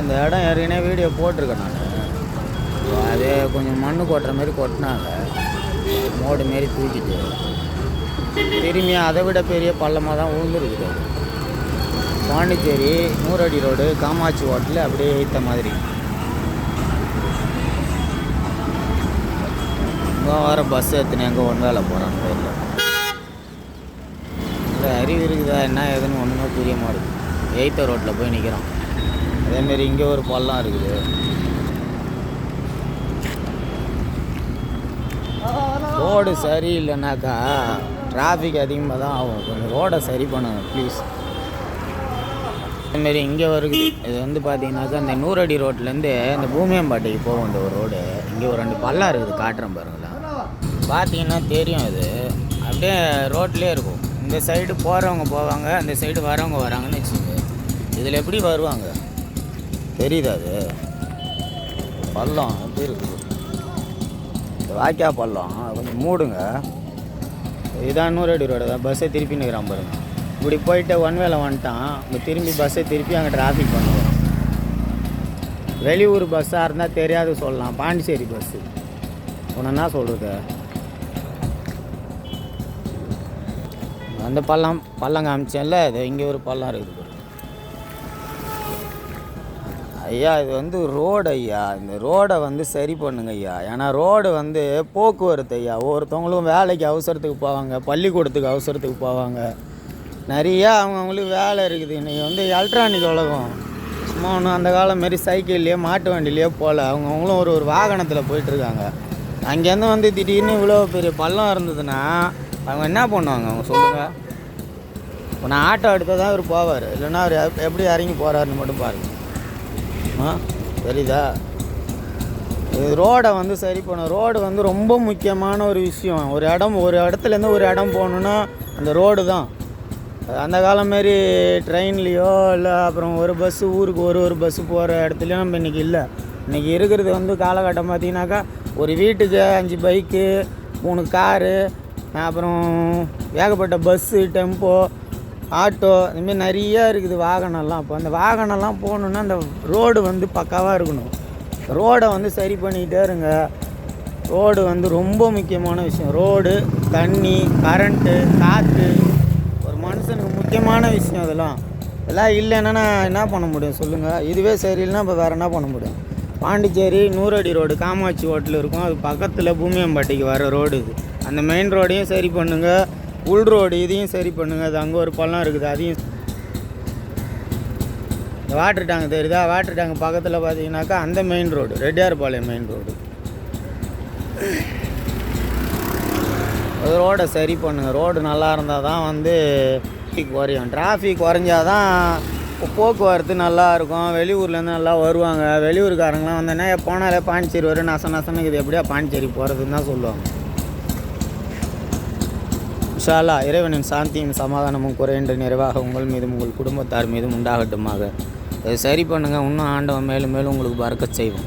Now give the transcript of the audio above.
இந்த இடம் ஏற்கனவே வீடியோ போட்டிருக்கேன் நான். அது கொஞ்சம் மண்ணு கொட்டுற மாதிரி கொட்டினாங்க. மோடு மாரி தூக்கிட்டு. திரும்பி அதை விட பெரிய பள்ளமாக தான் விழுந்துருக்குது பாண்டிச்சேரி நூறடி ரோடு காமாட்சி ஹோட்டலில் அப்படியே ஏற்ற மாதிரி. இங்கே வர பஸ் எத்தனை எங்கே ஒன் வேலை போகிறான்னு தெரியல. இல்லை அறிவு இருக்குதா என்ன ஏதுன்னு ஒன்றுமே புரிய மாட்டேங்குது எயித்த ரோட்டில் போய் நிற்கிறோம் அதேமாரி இங்கே ஒரு பள்ளம் இருக்குது. ரோடு சரியில்லைனாக்கா டிராஃபிக் அதிகமாக தான் ஆகும். கொஞ்சம் ரோடை சரி பண்ணுங்க ப்ளீஸ் அதேமாரி இங்கே வருது இது வந்து பார்த்தீங்கன்னாக்கா இந்த நூறடி ரோட்லேருந்து இந்த பூமியம்பாட்டைக்கு போகும் இந்த ஒரு ரோடு. இங்கே ஒரு ரெண்டு பள்ளம் இருக்குது காட்டுறேன் பாருங்களேன். பார்த்தீங்கன்னா தெரியும் இது அப்படியே ரோட்லேயே இருக்கும். இந்த சைடு போகிறவங்க போவாங்க அந்த சைடு வரவங்க வராங்கன்னு வச்சுக்கோங்க. இதில் எப்படி வருவாங்க? தெரியுதா அது. பள்ளம் எப்படி இருக்குது? இந்த வாய்க்கா பள்ளம் கொஞ்சம் மூடுங்க. இதான் நூறடி ரோடு தான் பஸ்ஸை திருப்பி நிற்கிறான் பாருங்க. இப்படி போயிட்டு ஒன் வேலை வந்துட்டான் இப்போ திரும்பி பஸ்ஸை திருப்பி அங்கே டிராஃபிக் பண்ணுவோம் வெளியூர் பஸ்ஸாக இருந்தால் தெரியாது சொல்லலாம் பாண்டிச்சேரி பஸ்ஸு உன்னை என்ன சொல்கிறது அந்த பள்ளம் பள்ளம் காமிச்சேன்ல இது இங்கே ஒரு பள்ளம் இருக்குது. ஐயா இது வந்து ரோடு ஐயா. இந்த ரோடை வந்து சரி பண்ணுங்க ஐயா. ஏன்னா ரோடு வந்து போக்குவரத்து ஐயா. ஒவ்வொருத்தவங்களும் வேலைக்கு அவசரத்துக்கு போவாங்க பள்ளிக்கூடத்துக்கு அவசரத்துக்கு போவாங்க. நிறையா அவங்கவுங்களுக்கு வேலை இருக்குது. இன்றைக்கி வந்து எலக்ட்ரானிக் உலகம். சும்மா ஒன்றும் அந்த காலம் மாரி சைக்கிள்லேயோ மாட்டு வண்டிலேயோ போகல. அவங்கவுங்களும் ஒரு ஒரு வாகனத்தில் போயிட்டுருக்காங்க. அங்கேருந்து வந்து திடீர்னு இவ்வளோ பெரிய பள்ளம் இருந்ததுன்னா அவங்க என்ன பண்ணுவாங்க? அவங்க சொல்லுங்கள் இப்போ நான் ஆட்டோ எடுத்தால் தான் அவர் போவார். இல்லைன்னா அவர் எப்படி இறங்கி போகிறாருன்னு மட்டும் பாருங்கள் ஆ? தெரியுதா? இது ரோடை வந்து சரி பண்ணணும். ரோடு வந்து ரொம்ப முக்கியமான ஒரு விஷயம். ஒரு இடம் ஒரு இடத்துலேருந்து ஒரு இடம் போகணுன்னா அந்த ரோடு தான். அந்த காலம் மாரி ட்ரெயின்லேயோ இல்லை அப்புறம் ஒரு பஸ்ஸு ஊருக்கு ஒரு ஒரு பஸ்ஸு போகிற இடத்துலையும் நம்ம இன்றைக்கி இல்லை. இன்றைக்கி இருக்கிறது வந்து காலகட்டம் பார்த்தீங்கன்னாக்கா ஒரு வீட்டுக்கு அஞ்சு பைக்கு மூணு காரு அப்புறம் ஏகப்பட்ட பஸ்ஸு டெம்போ ஆட்டோ இதுமாரி நிறைய இருக்குது வாகனம்லாம். இப்போ அந்த வாகனம்லாம் போகணுன்னா அந்த ரோடு வந்து பக்காவாக இருக்கணும். ரோடை வந்து சரி பண்ணிக்கிட்டே இருங்க. ரோடு வந்து ரொம்ப முக்கியமான விஷயம். ரோடு தண்ணி கரண்ட்டு காற்று ஒரு மனுஷனுக்கு முக்கியமான விஷயம் அதெல்லாம். இதெல்லாம் இல்லைன்னா நான் என்ன பண்ண முடியும்? சொல்லுங்கள் இதுவே சரியில்லைன்னா இப்போ வேறு என்ன பண்ண முடியும்? பாண்டிச்சேரி நூறடி ரோடு காமாட்சி ஹோட்டல் இருக்கும். அது பக்கத்தில் பூமியம்பாட்டிக்கு வர ரோடு இது. அந்த மெயின் ரோடையும் சரி பண்ணுங்கள் உள் ரோடு இதையும் சரி பண்ணுங்கள் அது அங்கே ஒரு பள்ளம் இருக்குது. அதையும் இந்த வாட்டர் டேங்க் தெரியுதா? வாட்டர் டேங்க் பக்கத்தில் பார்த்தீங்கன்னாக்கா அந்த main road Reddiarpalayam main road ரோடை சரி பண்ணுங்கள் ரோடு நல்லா இருந்தால் தான் வந்து traffic குறையும். டிராஃபிக் குறைஞ்சாதான் தான் போக்குவரத்து நல்லா இருக்கும். வெளியூர்லேருந்து நல்லா வருவாங்க. வெளியூர்காரங்களாம் வந்தோன்னா போனாலே பாண்டிச்சேரி வரும் நச நசனுக்கு இது எப்படியா பாண்டிச்சேரி போகிறதுன்னு தான் சொல்லுவாங்க. இன்ஷால்லா இறைவனின் சாந்தியும் சமாதானமும் குறையின்ற நிறைவாக உங்கள் மீதும் உங்கள் குடும்பத்தார் மீதும் உண்டாகட்டுமாக. அதை சரி பண்ணுங்கள் இன்னும் ஆண்டவன் மேலும் மேலும் உங்களுக்கு பறக்க செய்வோம்